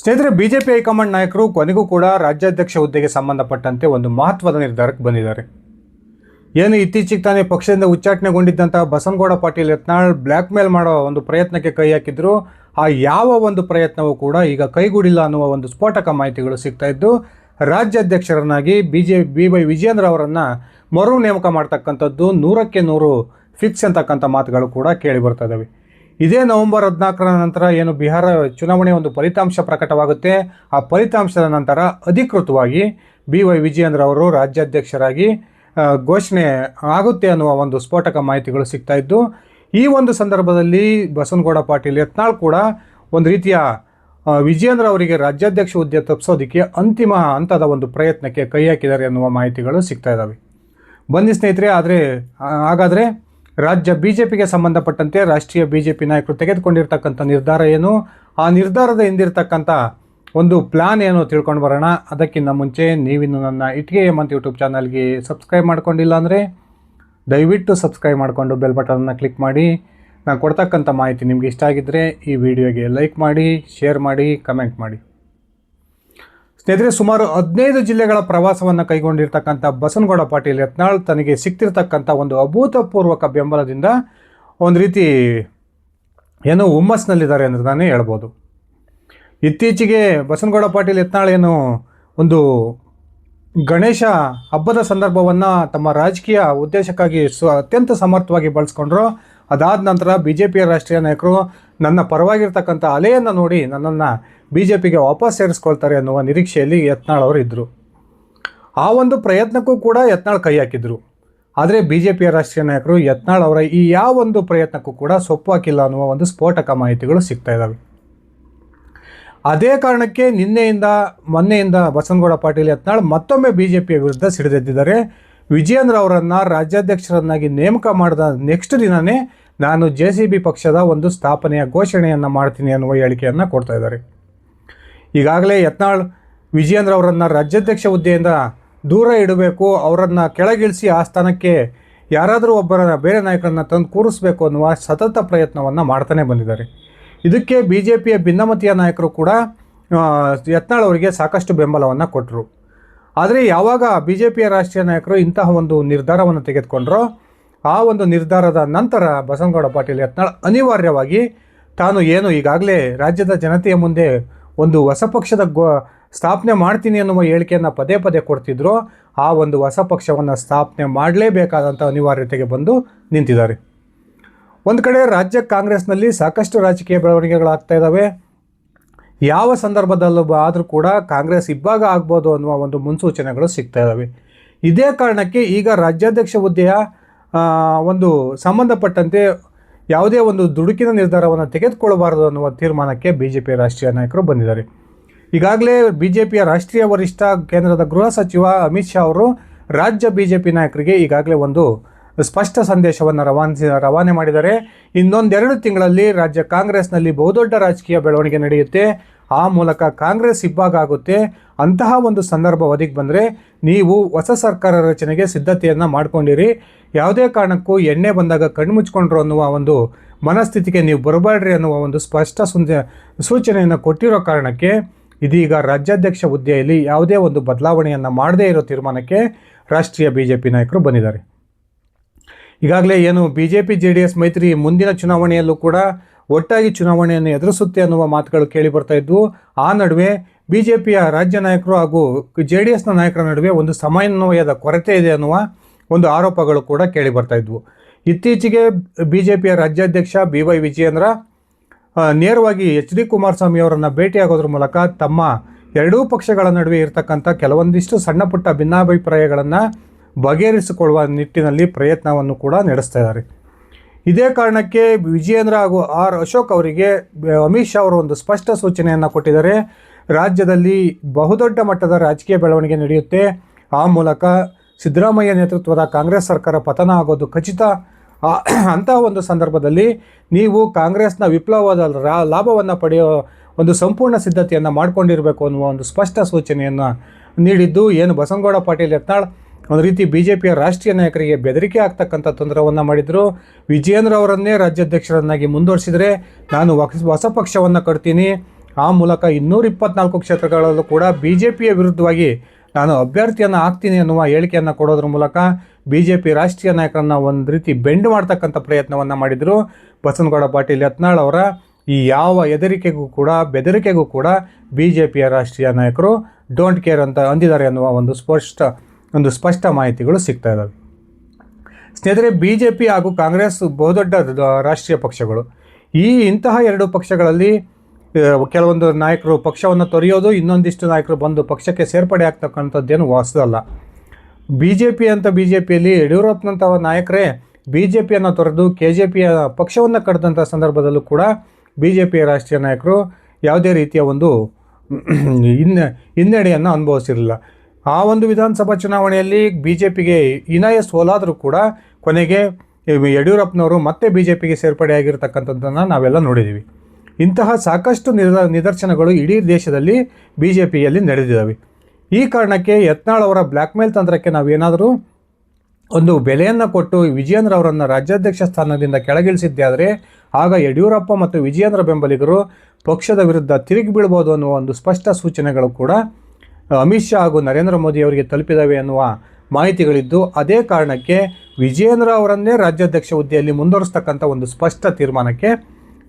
ಸ್ನೇಹಿತರೆ, BJP high command ನಾಯಕರು ಕೊನೆಗೂ ಕೂಡ ರಾಜ್ಯಾಧ್ಯಕ್ಷ ಹುದ್ದೆಗೆ ಸಂಬಂಧಪಟ್ಟಂತೆ ಒಂದು ಮಹತ್ವದ ನಿರ್ಧಾರಕ್ಕೆ ಬಂದಿದ್ದಾರೆ. ಏನು ಇತ್ತೀಚೆಗೆ ತಾನೇ ಪಕ್ಷದಿಂದ ಉಚ್ಚಾಟನೆಗೊಂಡಿದ್ದಂಥ ಬಸನಗೌಡ ಪಾಟೀಲ್ ಯತ್ನಾಳ್ ಬ್ಲ್ಯಾಕ್ ಮೇಲ್ ಮಾಡೋ ಒಂದು ಪ್ರಯತ್ನಕ್ಕೆ ಕೈ ಹಾಕಿದ್ರು. ಆ ಯಾವ ಒಂದು ಪ್ರಯತ್ನವೂ ಕೂಡ ಈಗ ಕೈಗೂಡಿಲ್ಲ ಅನ್ನುವ ಒಂದು ಸ್ಫೋಟಕ ಮಾಹಿತಿಗಳು ಸಿಗ್ತಾ ಇದ್ದು, ರಾಜ್ಯಾಧ್ಯಕ್ಷರನ್ನಾಗಿ B J B Y Vijayendra ಅವರನ್ನು ಮರು ನೇಮಕ ಮಾಡ್ತಕ್ಕಂಥದ್ದು ನೂರಕ್ಕೆ ನೂರು ಫಿಕ್ಸ್ ಅಂತಕ್ಕಂಥ ಮಾತುಗಳು ಕೂಡ ಕೇಳಿ ಬರ್ತಾ ಇದ್ದಾವೆ ಇದೇ ನವೆಂಬರ್ ಹದಿನಾಲ್ಕರ ನಂತರ ಏನು ಬಿಹಾರ ಚುನಾವಣೆ ಒಂದು ಫಲಿತಾಂಶ ಪ್ರಕಟವಾಗುತ್ತೆ. ಆ ಫಲಿತಾಂಶದ ನಂತರ ಅಧಿಕೃತವಾಗಿ ಬಿ ವೈ ವಿಜಯೇಂದ್ರ ಅವರು ರಾಜ್ಯಾಧ್ಯಕ್ಷರಾಗಿ ಘೋಷಣೆ ಆಗುತ್ತೆ ಅನ್ನುವ ಒಂದು ಸ್ಫೋಟಕ ಮಾಹಿತಿಗಳು ಸಿಗ್ತಾ ಇದ್ದು, ಈ ಒಂದು ಸಂದರ್ಭದಲ್ಲಿ ಬಸವನಗೌಡ ಪಾಟೀಲ್ ಯತ್ನಾಳ್ ಕೂಡ ಒಂದು ರೀತಿಯ ವಿಜಯೇಂದ್ರ ಅವರಿಗೆ ರಾಜ್ಯಾಧ್ಯಕ್ಷ ಹುದ್ದೆ ತಪ್ಪಿಸೋದಕ್ಕೆ ಅಂತಿಮ ಹಂತದ ಒಂದು ಪ್ರಯತ್ನಕ್ಕೆ ಕೈ ಹಾಕಿದ್ದಾರೆ ಅನ್ನುವ ಮಾಹಿತಿಗಳು ಸಿಗ್ತಾ ಇದ್ದಾವೆ ಬನ್ನಿ ಸ್ನೇಹಿತರೆ, ಆದರೆ ಹಾಗಾದರೆ ರಾಜ್ಯ ಬಿ ಜೆ ಪಿಗೆ ಸಂಬಂಧಪಟ್ಟಂತೆ ರಾಷ್ಟ್ರೀಯ ಬಿ ಜೆ ಪಿ ನಾಯಕರು ತೆಗೆದುಕೊಂಡಿರ್ತಕ್ಕಂಥ ನಿರ್ಧಾರ ಏನು? ಆ ನಿರ್ಧಾರದ ಹಿಂದಿರ್ತಕ್ಕಂಥ ಒಂದು ಪ್ಲಾನ್ ಏನು ತಿಳ್ಕೊಂಡು ಬರೋಣ. ಅದಕ್ಕಿಂತ ಮುಂಚೆ ನೀವಿನ್ನು ನನ್ನ ಇಟ್ಗೆ ಅಂತ ಯೂಟ್ಯೂಬ್ ಚಾನಲ್ಗೆ ಸಬ್ಸ್ಕ್ರೈಬ್ ಮಾಡ್ಕೊಂಡಿಲ್ಲ ಅಂದರೆ ದಯವಿಟ್ಟು ಸಬ್ಸ್ಕ್ರೈಬ್ ಮಾಡಿಕೊಂಡು ಬೆಲ್ ಬಟನನ್ನು ಕ್ಲಿಕ್ ಮಾಡಿ. ನಾನು ಕೊಡ್ತಕ್ಕಂಥ ಮಾಹಿತಿ ನಿಮಗೆ ಇಷ್ಟ ಆಗಿದ್ದರೆ ಈ ವಿಡಿಯೋಗೆ ಲೈಕ್ ಮಾಡಿ, ಶೇರ್ ಮಾಡಿ, ಕಮೆಂಟ್ ಮಾಡಿ. ಸ್ನೇಹಿತರೆ, ಸುಮಾರು ಹದಿನೈದು ಜಿಲ್ಲೆಗಳ ಪ್ರವಾಸವನ್ನು ಕೈಗೊಂಡಿರ್ತಕ್ಕಂಥ ಬಸನಗೌಡ ಪಾಟೀಲ್ ಯತ್ನಾಳ್ ತನಗೆ ಸಿಕ್ತಿರ್ತಕ್ಕಂಥ ಒಂದು ಅಭೂತಪೂರ್ವಕ ಬೆಂಬಲದಿಂದ ಒಂದು ರೀತಿ ಏನೋ ಹುಮ್ಮಸ್ನಲ್ಲಿದ್ದಾರೆ ಅಂತ ನಾನೇ ಹೇಳ್ಬೋದು. ಇತ್ತೀಚೆಗೆ ಬಸನಗೌಡ ಪಾಟೀಲ್ ಯತ್ನಾಳ್ ಏನು ಒಂದು ಗಣೇಶ ಹಬ್ಬದ ಸಂದರ್ಭವನ್ನು ತಮ್ಮ ರಾಜಕೀಯ ಉದ್ದೇಶಕ್ಕಾಗಿ ಸು ಅತ್ಯಂತ ಸಮರ್ಥವಾಗಿ ಬಳಸ್ಕೊಂಡ್ರು. ಅದಾದ ನಂತರ ಬಿ ಜೆ ಪಿಯ ರಾಷ್ಟ್ರೀಯ ನಾಯಕರು ನನ್ನ ಪರವಾಗಿರ್ತಕ್ಕಂಥ ಅಲೆಯನ್ನು ನೋಡಿ ನನ್ನನ್ನು ಬಿ ಜೆ ಪಿಗೆ ವಾಪಸ್ ಸೇರಿಸ್ಕೊಳ್ತಾರೆ ಅನ್ನುವ ನಿರೀಕ್ಷೆಯಲ್ಲಿ ಯತ್ನಾಳ್ ಅವರು ಇದ್ದರು ಆ ಒಂದು ಪ್ರಯತ್ನಕ್ಕೂ ಕೂಡ ಯತ್ನಾಳ್ ಕೈ ಹಾಕಿದ್ರು. ಆದರೆ ಬಿ ಜೆ ಪಿಯ ರಾಷ್ಟ್ರೀಯ ನಾಯಕರು ಯತ್ನಾಳ್ ಅವರ ಈ ಯಾವ ಒಂದು ಪ್ರಯತ್ನಕ್ಕೂ ಕೂಡ ಸೊಪ್ಪು ಹಾಕಿಲ್ಲ ಅನ್ನುವ ಒಂದು ಸ್ಫೋಟಕ ಮಾಹಿತಿಗಳು ಸಿಗ್ತಾ ಇದ್ದಾವೆ ಅದೇ ಕಾರಣಕ್ಕೆ ನಿನ್ನೆಯಿಂದ, ಮೊನ್ನೆಯಿಂದ ಬಸನಗೌಡ ಪಾಟೀಲ್ ಯತ್ನಾಳ್ ಮತ್ತೊಮ್ಮೆ ಬಿ ಜೆ ಪಿಯ ವಿರುದ್ಧ ಸಿಡಿದೆದ್ದಿದ್ದಾರೆ. ವಿಜಯೇಂದ್ರ ಅವರನ್ನು ರಾಜ್ಯಾಧ್ಯಕ್ಷರನ್ನಾಗಿ ನೇಮಕ ಮಾಡಿದ ನೆಕ್ಸ್ಟ್ ದಿನವೇ ನಾನು ಜೆ ಸಿ ಬಿ ಪಕ್ಷದ ಒಂದು ಸ್ಥಾಪನೆಯ ಘೋಷಣೆಯನ್ನು ಮಾಡ್ತೀನಿ ಅನ್ನುವ ಹೇಳಿಕೆಯನ್ನು ಕೊಡ್ತಾ ಇದ್ದಾರೆ. ಈಗಾಗಲೇ ಯತ್ನಾಳ್ ವಿಜಯೇಂದ್ರ ಅವರನ್ನು ರಾಜ್ಯಾಧ್ಯಕ್ಷ ಹುದ್ದೆಯಿಂದ ದೂರ ಇಡಬೇಕು, ಅವರನ್ನು ಕೆಳಗಿಳಿಸಿ ಆ ಸ್ಥಾನಕ್ಕೆ ಯಾರಾದರೂ ಒಬ್ಬರ ಬೇರೆ ನಾಯಕರನ್ನು ತಂದು ಕೂರಿಸಬೇಕು ಅನ್ನುವ ಸತತ ಪ್ರಯತ್ನವನ್ನು ಮಾಡ್ತಾನೆ ಬಂದಿದ್ದಾರೆ. ಇದಕ್ಕೆ ಬಿ ಜೆ ಪಿಯ ಭಿನ್ನಮತೀಯ ನಾಯಕರು ಕೂಡ ಯತ್ನಾಳ್ ಅವರಿಗೆ ಸಾಕಷ್ಟು ಬೆಂಬಲವನ್ನು ಕೊಟ್ಟರು ಆದರೆ ಯಾವಾಗ ಬಿ ಜೆ ಪಿಯ ರಾಷ್ಟ್ರೀಯ ನಾಯಕರು ಇಂತಹ ಒಂದು ನಿರ್ಧಾರವನ್ನು ತೆಗೆದುಕೊಂಡ್ರೋ, ಆ ಒಂದು ನಿರ್ಧಾರದ ನಂತರ ಬಸನಗೌಡ ಪಾಟೀಲ್ ಯತ್ನಾಳ್ ಅನಿವಾರ್ಯವಾಗಿ ತಾನು ಏನು ಈಗಾಗಲೇ ರಾಜ್ಯದ ಜನತೆಯ ಮುಂದೆ ಒಂದು ಹೊಸ ಪಕ್ಷದ ಗೋ ಸ್ಥಾಪನೆ ಮಾಡ್ತೀನಿ ಅನ್ನುವ ಹೇಳಿಕೆಯನ್ನು ಪದೇ ಪದೇ ಕೊಡ್ತಿದ್ರು. ಆ ಒಂದು ಹೊಸ ಪಕ್ಷವನ್ನು ಸ್ಥಾಪನೆ ಮಾಡಲೇಬೇಕಾದಂಥ ಅನಿವಾರ್ಯತೆಗೆ ಬಂದು ನಿಂತಿದ್ದಾರೆ. ಒಂದು ಕಡೆ ರಾಜ್ಯ ಕಾಂಗ್ರೆಸ್ನಲ್ಲಿ ಸಾಕಷ್ಟು ರಾಜಕೀಯ ಬೆಳವಣಿಗೆಗಳಾಗ್ತಾ ಇದ್ದಾವೆ ಯಾವ ಸಂದರ್ಭದಲ್ಲೂ ಆದರೂ ಕೂಡ ಕಾಂಗ್ರೆಸ್ ಇಬ್ಬಾಗ ಆಗ್ಬೋದು ಅನ್ನುವ ಒಂದು ಮುನ್ಸೂಚನೆಗಳು ಸಿಗ್ತಾ ಇದ್ದಾವೆ ಇದೇ ಕಾರಣಕ್ಕೆ ಈಗ ರಾಜ್ಯಾಧ್ಯಕ್ಷ ಹುದ್ದೆಯ ಒಂದು ಸಂಬಂಧಪಟ್ಟಂತೆ ಯಾವುದೇ ಒಂದು ದುಡುಕಿನ ನಿರ್ಧಾರವನ್ನು ತೆಗೆದುಕೊಳ್ಳಬಾರದು ಅನ್ನುವ ತೀರ್ಮಾನಕ್ಕೆ ಬಿ ಜೆ ಪಿಯ ರಾಷ್ಟ್ರೀಯ ನಾಯಕರು ಬಂದಿದ್ದಾರೆ. ಈಗಾಗಲೇ ಬಿ ಜೆ ಪಿಯ ರಾಷ್ಟ್ರೀಯ ವರಿಷ್ಠ ಕೇಂದ್ರದ ಗೃಹ ಸಚಿವ ಅಮಿತ್ ಶಾ ಅವರು ರಾಜ್ಯ ಬಿ ಜೆ ಪಿ ನಾಯಕರಿಗೆ ಈಗಾಗಲೇ ಒಂದು ಸ್ಪಷ್ಟ ಸಂದೇಶವನ್ನು ರವಾನಿಸಿ, ರವಾನೆ ಮಾಡಿದ್ದಾರೆ. ಇನ್ನೊಂದೆರಡು ತಿಂಗಳಲ್ಲಿ ರಾಜ್ಯ ಕಾಂಗ್ರೆಸ್ನಲ್ಲಿ ಬಹುದೊಡ್ಡ ರಾಜಕೀಯ ಬೆಳವಣಿಗೆ ನಡೆಯುತ್ತೆ. ಆ ಮೂಲಕ ಕಾಂಗ್ರೆಸ್ ಇಬ್ಬಾಗ ಆಗುತ್ತೆ. ಅಂತಹ ಒಂದು ಸಂದರ್ಭ ಒದಗಿ ಬಂದರೆ ನೀವು ಹೊಸ ಸರ್ಕಾರ ರಚನೆಗೆ ಸಿದ್ಧತೆಯನ್ನು ಮಾಡ್ಕೊಂಡಿರಿ. ಯಾವುದೇ ಕಾರಣಕ್ಕೂ ಎಣ್ಣೆ ಬಂದಾಗ ಕಣ್ಣು ಮುಚ್ಕೊಂಡ್ರು ಅನ್ನುವ ಒಂದು ಮನಸ್ಥಿತಿಗೆ ನೀವು ಬರಬೇಡ್ರಿ ಅನ್ನುವ ಒಂದು ಸ್ಪಷ್ಟ ಸೂಚನೆಯನ್ನು ಕೊಟ್ಟಿರೋ ಕಾರಣಕ್ಕೆ ಇದೀಗ ರಾಜ್ಯಾಧ್ಯಕ್ಷ ಹುದ್ದೆಯಲ್ಲಿ ಯಾವುದೇ ಒಂದು ಬದಲಾವಣೆಯನ್ನು ಮಾಡದೇ ಇರೋ ತೀರ್ಮಾನಕ್ಕೆ ರಾಷ್ಟ್ರೀಯ ಬಿ ಜೆ ಪಿ ನಾಯಕರು ಬಂದಿದ್ದಾರೆ. ಈಗಾಗಲೇ ಏನು B J P J D S ಮೈತ್ರಿ ಮುಂದಿನ ಚುನಾವಣೆಯಲ್ಲೂ ಕೂಡ ಒಟ್ಟಾಗಿ ಚುನಾವಣೆಯನ್ನು ಎದುರಿಸುತ್ತೆ ಅನ್ನುವ ಮಾತುಗಳು ಕೇಳಿ ಬರ್ತಾ ಇದ್ವು. ಆ ನಡುವೆ ಬಿ ಜೆ ಪಿಯ ರಾಜ್ಯ ನಾಯಕರು ಹಾಗೂ ಜೆ ಡಿ ಎಸ್ನ ನಾಯಕರ ನಡುವೆ ಒಂದು ಸಮನ್ವಯದ ಕೊರತೆ ಇದೆ ಅನ್ನುವ ಒಂದು ಆರೋಪಗಳು ಕೂಡ ಕೇಳಿ ಬರ್ತಾ ಇದ್ವು. ಇತ್ತೀಚೆಗೆ ಬಿ ಜೆ ಪಿಯ ರಾಜ್ಯಾಧ್ಯಕ್ಷ ಬಿ ವೈ ವಿಜಯೇಂದ್ರ ನೇರವಾಗಿ ಎಚ್ ಡಿ ಕುಮಾರಸ್ವಾಮಿ ಅವರನ್ನು ಭೇಟಿಯಾಗೋದ್ರ ಮೂಲಕ ತಮ್ಮ ಎರಡೂ ಪಕ್ಷಗಳ ನಡುವೆ ಇರತಕ್ಕಂಥ ಕೆಲವೊಂದಿಷ್ಟು ಸಣ್ಣ ಪುಟ್ಟ ಭಿನ್ನಾಭಿಪ್ರಾಯಗಳನ್ನು ಬಗೆಹರಿಸಿಕೊಳ್ಳುವ ನಿಟ್ಟಿನಲ್ಲಿ ಪ್ರಯತ್ನವನ್ನು ಕೂಡ ನಡೆಸ್ತಾ ಇದ್ದಾರೆ. ಇದೇ ಕಾರಣಕ್ಕೆ ವಿಜಯೇಂದ್ರ ಹಾಗೂ ಆರ್ ಅಶೋಕ್ ಅವರಿಗೆ ಅಮಿತ್ ಶಾ ಅವರು ಒಂದು ಸ್ಪಷ್ಟ ಸೂಚನೆಯನ್ನು ಕೊಟ್ಟಿದ್ದಾರೆ. ರಾಜ್ಯದಲ್ಲಿ ಬಹುದೊಡ್ಡ ಮಟ್ಟದ ರಾಜಕೀಯ ಬೆಳವಣಿಗೆ ನಡೆಯುತ್ತೆ. ಆ ಮೂಲಕ ಸಿದ್ದರಾಮಯ್ಯ ನೇತೃತ್ವದ ಕಾಂಗ್ರೆಸ್ ಸರ್ಕಾರ ಪತನ ಆಗೋದು ಖಚಿತ. ಅಂತಹ ಒಂದು ಸಂದರ್ಭದಲ್ಲಿ ನೀವು ಕಾಂಗ್ರೆಸ್ನ ವಿಪ್ಲವದ ಲಾಭವನ್ನು ಪಡೆಯೋ ಒಂದು ಸಂಪೂರ್ಣ ಸಿದ್ಧತೆಯನ್ನು ಮಾಡ್ಕೊಂಡಿರಬೇಕು ಅನ್ನುವ ಒಂದು ಸ್ಪಷ್ಟ ಸೂಚನೆಯನ್ನು ನೀಡಿದ್ದು ಏನು ಬಸನಗೌಡ ಪಾಟೀಲ್ ಯತ್ನಾಳ್ ಒಂದು ರೀತಿ ಬಿ ಜೆ ಪಿಯ ರಾಷ್ಟ್ರೀಯ ನಾಯಕರಿಗೆ ಬೆದರಿಕೆ ಆಗ್ತಕ್ಕಂಥ ತೊಂದರವನ್ನು ಮಾಡಿದರು. ವಿಜಯೇಂದ್ರ ಅವರನ್ನೇ ರಾಜ್ಯಾಧ್ಯಕ್ಷರನ್ನಾಗಿ ಮುಂದುವರಿಸಿದರೆ ನಾನು ಹೊಸ ಪಕ್ಷವನ್ನು ಕಟ್ತೀನಿ. ಆ ಮೂಲಕ ಇನ್ನೂರ ಇಪ್ಪತ್ನಾಲ್ಕು ಕ್ಷೇತ್ರಗಳಲ್ಲೂ ಕೂಡ ಬಿ ಜೆ ಪಿಯ ವಿರುದ್ಧವಾಗಿ ನಾನು ಅಭ್ಯರ್ಥಿಯನ್ನು ಹಾಕ್ತೀನಿ ಅನ್ನುವ ಹೇಳಿಕೆಯನ್ನು ಕೊಡೋದ್ರ ಮೂಲಕ ಬಿ ಜೆ ಪಿ ರಾಷ್ಟ್ರೀಯ ನಾಯಕರನ್ನ ಒಂದು ರೀತಿ ಬೆಂಡ್ ಮಾಡ್ತಕ್ಕಂಥ ಪ್ರಯತ್ನವನ್ನು ಮಾಡಿದರು. ಬಸನಗೌಡ ಪಾಟೀಲ್ ಯತ್ನಾಳ್ ಅವರ ಈ ಯಾವ ಹೆದರಿಕೆಗೂ ಕೂಡ, ಬೆದರಿಕೆಗೂ ಕೂಡ ಬಿ ಜೆ ಪಿಯ ರಾಷ್ಟ್ರೀಯ ನಾಯಕರು ಡೋಂಟ್ ಕೇರ್ ಅಂತ ಅಂದಿದ್ದಾರೆ ಅನ್ನುವ ಒಂದು ಸ್ಪಷ್ಟ ಒಂದು ಸ್ಪಷ್ಟ ಮಾಹಿತಿಗಳು ಸಿಗ್ತಾ ಇದ್ದಾವೆ ಸ್ನೇಹಿತರೆ ಬಿ ಜೆ ಪಿ ಹಾಗೂ ಕಾಂಗ್ರೆಸ್ ಬಹುದೊಡ್ಡ ರಾಷ್ಟ್ರೀಯ ಪಕ್ಷಗಳು. ಈ ಇಂತಹ ಎರಡು ಪಕ್ಷಗಳಲ್ಲಿ ಕೆಲವೊಂದು ನಾಯಕರು ಪಕ್ಷವನ್ನು ತೊರೆಯೋದು, ಇನ್ನೊಂದಿಷ್ಟು ನಾಯಕರು ಬಂದು ಪಕ್ಷಕ್ಕೆ ಸೇರ್ಪಡೆ ಆಗ್ತಕ್ಕಂಥದ್ದೇನು ಹೊಸದಲ್ಲ ಬಿ ಜೆ ಪಿ ಅಂತ ಬಿ ಜೆ ಪಿಯಲ್ಲಿ ಯಡಿಯೂರಪ್ಪನಂತಹ ನಾಯಕರೇ ಬಿ ಜೆ ಪಿಯನ್ನು ತೊರೆದು ಕೆ ಜೆ ಪಿಯ ಪಕ್ಷವನ್ನು ಕಡ್ದಂಥ ಸಂದರ್ಭದಲ್ಲೂ ಕೂಡ ಬಿ ಜೆ ಪಿಯ ರಾಷ್ಟ್ರೀಯ ನಾಯಕರು ಯಾವುದೇ ರೀತಿಯ ಒಂದು ಹಿನ್ನೆ, ಹಿನ್ನಡೆಯನ್ನು ಅನುಭವಿಸಿರಲಿಲ್ಲ. ಆ ಒಂದು ವಿಧಾನಸಭಾ ಚುನಾವಣೆಯಲ್ಲಿ ಬಿ ಜೆ ಪಿಗೆ ಇನಾಯ ಸೋಲಾದರೂ ಕೂಡ ಕೊನೆಗೆ ಯಡಿಯೂರಪ್ಪನವರು ಮತ್ತೆ ಬಿ ಜೆ ಪಿಗೆ ಸೇರ್ಪಡೆಯಾಗಿರ್ತಕ್ಕಂಥದ್ದನ್ನು ನಾವೆಲ್ಲ ನೋಡಿದ್ದೀವಿ. ಇಂತಹ ಸಾಕಷ್ಟು ನಿದ, ನಿದರ್ಶನಗಳು ಇಡೀ ದೇಶದಲ್ಲಿ ಬಿ ಜೆ ಪಿಯಲ್ಲಿ ನಡೆದಿದ್ದಾವೆ. ಈ ಕಾರಣಕ್ಕೆ ಯತ್ನಾಳ್ ಅವರ ಬ್ಲ್ಯಾಕ್ ಮೇಲ್ ತಂತ್ರಕ್ಕೆ ನಾವೇನಾದರೂ ಒಂದು ಬೆಲೆಯನ್ನು ಕೊಟ್ಟು ವಿಜಯೇಂದ್ರ ಅವರನ್ನು ರಾಜ್ಯಾಧ್ಯಕ್ಷ ಸ್ಥಾನದಿಂದ ಕೆಳಗಿಳಿಸಿದ್ದೇ ಆದರೆ ಆಗ ಯಡಿಯೂರಪ್ಪ ಮತ್ತು ವಿಜಯೇಂದ್ರ ಬೆಂಬಲಿಗರು ಪಕ್ಷದ ವಿರುದ್ಧ ತಿರುಗಿ ಬೀಳ್ಬೋದು ಅನ್ನುವ ಒಂದು ಸ್ಪಷ್ಟ ಸೂಚನೆಗಳು ಕೂಡ ಅಮಿತ್ ಶಾ ಹಾಗೂ ನರೇಂದ್ರ ಮೋದಿ ಅವರಿಗೆ ತಲುಪಿದವೆ ಎನ್ನುವ ಮಾಹಿತಿಗಳಿದ್ದು, ಅದೇ ಕಾರಣಕ್ಕೆ ವಿಜಯೇಂದ್ರ ಅವರನ್ನೇ ರಾಜ್ಯಾಧ್ಯಕ್ಷ ಹುದ್ದೆಯಲ್ಲಿ ಮುಂದುವರಿಸ್ತಕ್ಕಂಥ ಒಂದು ಸ್ಪಷ್ಟ ತೀರ್ಮಾನಕ್ಕೆ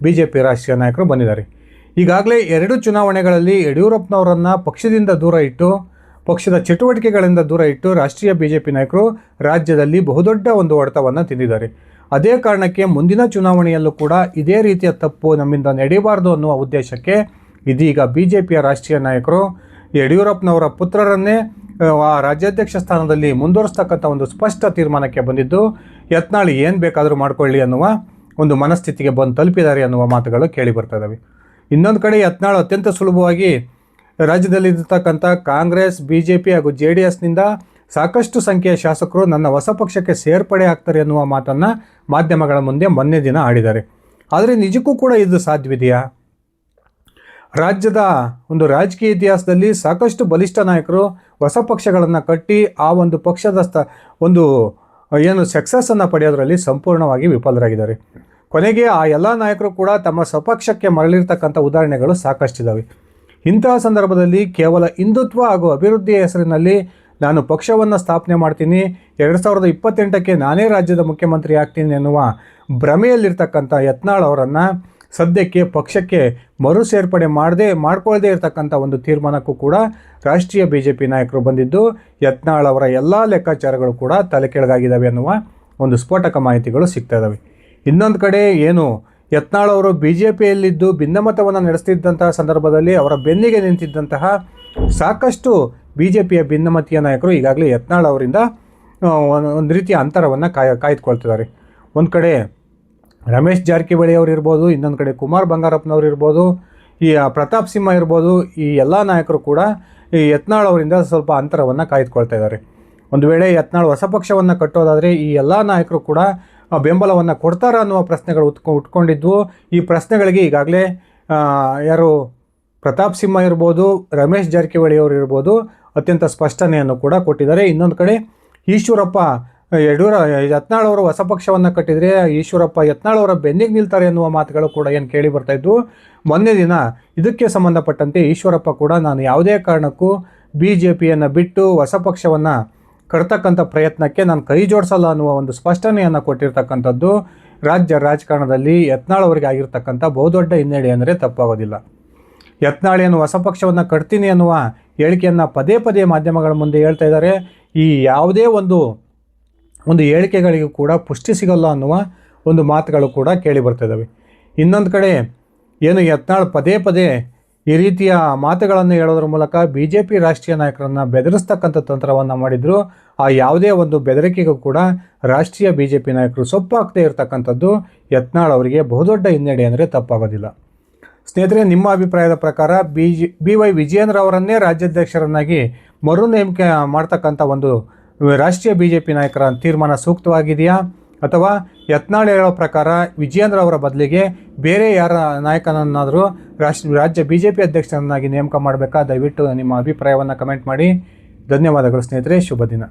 ಬಿ ಜೆ ಪಿ ರಾಷ್ಟ್ರೀಯ ನಾಯಕರು ಬಂದಿದ್ದಾರೆ. ಈಗಾಗಲೇ ಎರಡು ಚುನಾವಣೆಗಳಲ್ಲಿ ಯಡಿಯೂರಪ್ಪನವರನ್ನು ಪಕ್ಷದಿಂದ ದೂರ ಇಟ್ಟು, ಪಕ್ಷದ ಚಟುವಟಿಕೆಗಳಿಂದ ದೂರ ಇಟ್ಟು ರಾಷ್ಟ್ರೀಯ ಬಿ ಜೆ ಪಿ ನಾಯಕರು ರಾಜ್ಯದಲ್ಲಿ ಬಹುದೊಡ್ಡ ಒಂದು ಹೊಡೆತವನ್ನು ತಿಂದಿದ್ದಾರೆ. ಅದೇ ಕಾರಣಕ್ಕೆ ಮುಂದಿನ ಚುನಾವಣೆಯಲ್ಲೂ ಕೂಡ ಇದೇ ರೀತಿಯ ತಪ್ಪು ನಮ್ಮಿಂದ ನಡೆಯಬಾರದು ಅನ್ನುವ ಉದ್ದೇಶಕ್ಕೆ ಇದೀಗ ಬಿ ಜೆ ಪಿಯ ರಾಷ್ಟ್ರೀಯ ನಾಯಕರು ಯಡಿಯೂರಪ್ಪನವರ ಪುತ್ರರನ್ನೇ ಆ, ರಾಜ್ಯಾಧ್ಯಕ್ಷ ಸ್ಥಾನದಲ್ಲಿ ಮುಂದುವರಿಸ್ತಕ್ಕಂಥ ಒಂದು ಸ್ಪಷ್ಟ ತೀರ್ಮಾನಕ್ಕೆ ಬಂದಿದ್ದು ಯತ್ನಾಳಿ ಏನು ಬೇಕಾದರೂ ಮಾಡಿಕೊಳ್ಳಿ ಅನ್ನುವ ಒಂದು ಮನಸ್ಥಿತಿಗೆ ಬಂದು ತಲುಪಿದ್ದಾರೆ ಅನ್ನುವ ಮಾತುಗಳು ಕೇಳಿ ಬರ್ತಾ ಇನ್ನೊಂದು ಕಡೆ ಯತ್ನಾಳ್ ಅತ್ಯಂತ ಸುಲಭವಾಗಿ ರಾಜ್ಯದಲ್ಲಿರ್ತಕ್ಕಂಥ ಕಾಂಗ್ರೆಸ್ ಬಿ ಜೆ ಪಿ ಹಾಗೂ ಜೆ ಡಿ ಎಸ್ನಿಂದ ಸಾಕಷ್ಟು ಸಂಖ್ಯೆಯ ಶಾಸಕರು ನನ್ನ ಹೊಸ ಪಕ್ಷಕ್ಕೆ ಸೇರ್ಪಡೆ ಆಗ್ತಾರೆ ಅನ್ನುವ ಮಾತನ್ನು ಮಾಧ್ಯಮಗಳ ಮುಂದೆ ಮೊನ್ನೆ ದಿನ ಆಡಿದ್ದಾರೆ. ಆದರೆ ನಿಜಕ್ಕೂ ಕೂಡ ಇದು ಸಾಧ್ಯವಿದೆಯಾ? ರಾಜ್ಯದ ಒಂದು ರಾಜಕೀಯ ಇತಿಹಾಸದಲ್ಲಿ ಸಾಕಷ್ಟು ಬಲಿಷ್ಠ ನಾಯಕರು ಹೊಸ ಪಕ್ಷಗಳನ್ನು ಕಟ್ಟಿ ಆ ಒಂದು ಪಕ್ಷದ ಸ್ಥ ಒಂದು ಏನು ಸಕ್ಸಸ್ಸನ್ನು ಪಡೆಯೋದರಲ್ಲಿ ಸಂಪೂರ್ಣವಾಗಿ ವಿಫಲರಾಗಿದ್ದಾರೆ. ಕೊನೆಗೆ ಆ ಎಲ್ಲ ನಾಯಕರು ಕೂಡ ತಮ್ಮ ಸ್ವಪಕ್ಷಕ್ಕೆ ಮರಳಿರ್ತಕ್ಕಂಥ ಉದಾಹರಣೆಗಳು ಸಾಕಷ್ಟಿದ್ದಾವೆ ಇಂತಹ ಸಂದರ್ಭದಲ್ಲಿ ಕೇವಲ ಹಿಂದುತ್ವ ಹಾಗೂ ಅಭಿವೃದ್ಧಿಯ ಹೆಸರಿನಲ್ಲಿ ನಾನು ಪಕ್ಷವನ್ನು ಸ್ಥಾಪನೆ ಮಾಡ್ತೀನಿ, ಎರಡು ಸಾವಿರದ ಇಪ್ಪತ್ತೆಂಟಕ್ಕೆ ನಾನೇ ರಾಜ್ಯದ ಮುಖ್ಯಮಂತ್ರಿ ಆಗ್ತೀನಿ ಎನ್ನುವ ಭ್ರಮೆಯಲ್ಲಿರ್ತಕ್ಕಂಥ ಯತ್ನಾಳ್ ಅವರನ್ನು ಸದ್ಯಕ್ಕೆ ಪಕ್ಷಕ್ಕೆ ಮರು ಸೇರ್ಪಡೆ ಮಾಡದೆ ಮಾಡ್ಕೊಳ್ಳದೆ ಇರತಕ್ಕಂಥ ಒಂದು ತೀರ್ಮಾನಕ್ಕೂ ಕೂಡ ರಾಷ್ಟ್ರೀಯ ಬಿ ಜೆ ಪಿ ನಾಯಕರು ಬಂದಿದ್ದು, ಯತ್ನಾಳ್ ಅವರ ಎಲ್ಲ ಲೆಕ್ಕಾಚಾರಗಳು ಕೂಡ ತಲೆ ಕೆಳಗಾಗಿದ್ದಾವೆ ಅನ್ನುವ ಒಂದು ಸ್ಫೋಟಕ ಮಾಹಿತಿಗಳು ಸಿಗ್ತಾ ಇದ್ದಾವೆ ಇನ್ನೊಂದು ಕಡೆ ಏನು, ಯತ್ನಾಳ್ ಅವರು ಬಿ ಜೆ ಪಿಯಲ್ಲಿದ್ದು ಭಿನ್ನಮತವನ್ನು ನಡೆಸ್ತಿದ್ದಂತಹ ಸಂದರ್ಭದಲ್ಲಿ ಅವರ ಬೆನ್ನಿಗೆ ನಿಂತಿದ್ದಂತಹ ಸಾಕಷ್ಟು ಬಿ ಜೆ ಪಿಯ ಭಿನ್ನಮತೀಯ ನಾಯಕರು ಈಗಾಗಲೇ ಯತ್ನಾಳ್ ಅವರಿಂದ ಒಂದು ರೀತಿಯ ಅಂತರವನ್ನು ಕಾಯ, ಕಾಯ್ದುಕೊಳ್ತಿದ್ದಾರೆ. ಒಂದು ಕಡೆ ರಮೇಶ್ ಜಾರಕಿಹೊಳಿ ಅವ್ರು ಇರ್ಬೋದು, ಇನ್ನೊಂದು ಕಡೆ ಕುಮಾರ್ ಬಂಗಾರಪ್ಪನವ್ರು ಇರ್ಬೋದು, ಈ ಪ್ರತಾಪ್ ಸಿಂಹ ಇರ್ಬೋದು, ಈ ಎಲ್ಲ ನಾಯಕರು ಕೂಡ ಈ ಯತ್ನಾಳ್ ಅವರಿಂದ ಸ್ವಲ್ಪ ಅಂತರವನ್ನು ಕಾಯ್ದುಕೊಳ್ತಾ ಇದ್ದಾರೆ ಒಂದು ವೇಳೆ ಯತ್ನಾಳ್ ಹೊಸ ಪಕ್ಷವನ್ನು ಕಟ್ಟೋದಾದರೆ ಈ ಎಲ್ಲ ನಾಯಕರು ಕೂಡ ಬೆಂಬಲವನ್ನು ಕೊಡ್ತಾರ ಅನ್ನುವ ಪ್ರಶ್ನೆಗಳು ಉತ್ಕೊ, ಉಟ್ಕೊಂಡಿದ್ವು. ಈ ಪ್ರಶ್ನೆಗಳಿಗೆ ಈಗಾಗಲೇ ಯಾರು ಪ್ರತಾಪ್ ಸಿಂಹ ಇರ್ಬೋದು, ರಮೇಶ್ ಜಾರಕಿಹೊಳಿ ಅವರು ಇರ್ಬೋದು, ಅತ್ಯಂತ ಸ್ಪಷ್ಟನೆಯನ್ನು ಕೂಡ ಕೊಟ್ಟಿದ್ದಾರೆ. ಇನ್ನೊಂದು ಕಡೆ ಈಶ್ವರಪ್ಪ ಯಡಿಯೂರ, ಯತ್ನಾಳ್ ಅವರು ಹೊಸ ಪಕ್ಷವನ್ನು ಕಟ್ಟಿದರೆ ಈಶ್ವರಪ್ಪ, ಯತ್ನಾಳ್ ಅವರ ಬೆನ್ನಿಗೆ ನಿಲ್ತಾರೆ ಎನ್ನುವ ಮಾತುಗಳು ಕೂಡ ಏನು ಕೇಳಿ ಬರ್ತಾ ಇದ್ದು ಮೊನ್ನೆ ದಿನ ಇದಕ್ಕೆ ಸಂಬಂಧಪಟ್ಟಂತೆ ಈಶ್ವರಪ್ಪ ಕೂಡ ನಾನು ಯಾವುದೇ ಕಾರಣಕ್ಕೂ ಬಿ ಜೆ ಪಿಯನ್ನು ಬಿಟ್ಟು ಹೊಸ ಪಕ್ಷವನ್ನು ಕಟ್ತಕ್ಕಂಥ ಪ್ರಯತ್ನಕ್ಕೆ ನಾನು ಕೈ ಜೋಡಿಸಲ್ಲ ಅನ್ನುವ ಒಂದು ಸ್ಪಷ್ಟನೆಯನ್ನು ಕೊಟ್ಟಿರ್ತಕ್ಕಂಥದ್ದು ರಾಜ್ಯ ರಾಜಕಾರಣದಲ್ಲಿ ಯತ್ನಾಳ್ ಅವರಿಗೆ ಆಗಿರ್ತಕ್ಕಂಥ ಬಹುದೊಡ್ಡ ಹಿನ್ನಡೆ ಅಂದರೆ ತಪ್ಪಾಗೋದಿಲ್ಲ. ಯತ್ನಾಳಿಯನ್ನು ಹೊಸ ಪಕ್ಷವನ್ನು ಕಟ್ತೀನಿ ಅನ್ನುವ ಹೇಳಿಕೆಯನ್ನು ಪದೇ ಪದೇ ಮಾಧ್ಯಮಗಳ ಮುಂದೆ ಹೇಳ್ತಾ ಇದ್ದಾರೆ. ಈ ಯಾವುದೇ ಒಂದು ಒಂದು ಹೇಳಿಕೆಗಳಿಗೂ ಕೂಡ ಪುಷ್ಟಿ ಸಿಗಲ್ಲ ಅನ್ನುವ ಒಂದು ಮಾತುಗಳು ಕೂಡ ಕೇಳಿ ಬರ್ತಿದ್ದಾವೆ ಇನ್ನೊಂದು ಕಡೆ ಏನು ಯತ್ನಾಳ್ ಪದೇ ಪದೇ ಈ ರೀತಿಯ ಮಾತುಗಳನ್ನು ಹೇಳೋದ್ರ ಮೂಲಕ ಬಿ ಜೆ ಪಿ ರಾಷ್ಟ್ರೀಯ ನಾಯಕರನ್ನು ಬೆದರಿಸ್ತಕ್ಕಂಥ ತಂತ್ರವನ್ನು ಮಾಡಿದ್ರು. ಆ ಯಾವುದೇ ಒಂದು ಬೆದರಿಕೆಗೂ ಕೂಡ ರಾಷ್ಟ್ರೀಯ ಬಿ ಜೆ ಪಿ ನಾಯಕರು ಸೊಪ್ಪಾಗದೇ ಇರತಕ್ಕಂಥದ್ದು ಯತ್ನಾಳ್ ಅವರಿಗೆ ಬಹುದೊಡ್ಡ ಹಿನ್ನಡೆ ಅಂದರೆ ತಪ್ಪಾಗೋದಿಲ್ಲ. ಸ್ನೇಹಿತರೆ, ನಿಮ್ಮ ಅಭಿಪ್ರಾಯದ ಪ್ರಕಾರ B G B Y Vijayendra ಅವರನ್ನೇ ರಾಜ್ಯಾಧ್ಯಕ್ಷರನ್ನಾಗಿ ಮರು ನೇಮಕ ಮಾಡ್ತಕ್ಕಂಥ ಒಂದು ರಾಷ್ಟ್ರೀಯ ಬಿ ಜೆ ಪಿ ನಾಯಕರ ತೀರ್ಮಾನ ಸೂಕ್ತವಾಗಿದೆಯಾ? ಅಥವಾ ಯತ್ನಾಳ್ ಹೇಳೋ ಪ್ರಕಾರ ವಿಜಯೇಂದ್ರ ಅವರ ಬದಲಿಗೆ ಬೇರೆ ಯಾರ ನಾಯಕನನ್ನಾದರೂ ರಾಷ್ಟ್ರ, ರಾಜ್ಯ ಬಿ ಜೆ ಪಿ ಅಧ್ಯಕ್ಷರನ್ನಾಗಿ ನೇಮಕ ಮಾಡಬೇಕಾ? ದಯವಿಟ್ಟು ನಿಮ್ಮ ಅಭಿಪ್ರಾಯವನ್ನು ಕಮೆಂಟ್ ಮಾಡಿ. ಧನ್ಯವಾದಗಳು ಸ್ನೇಹಿತರೆ, ಶುಭ ದಿನ.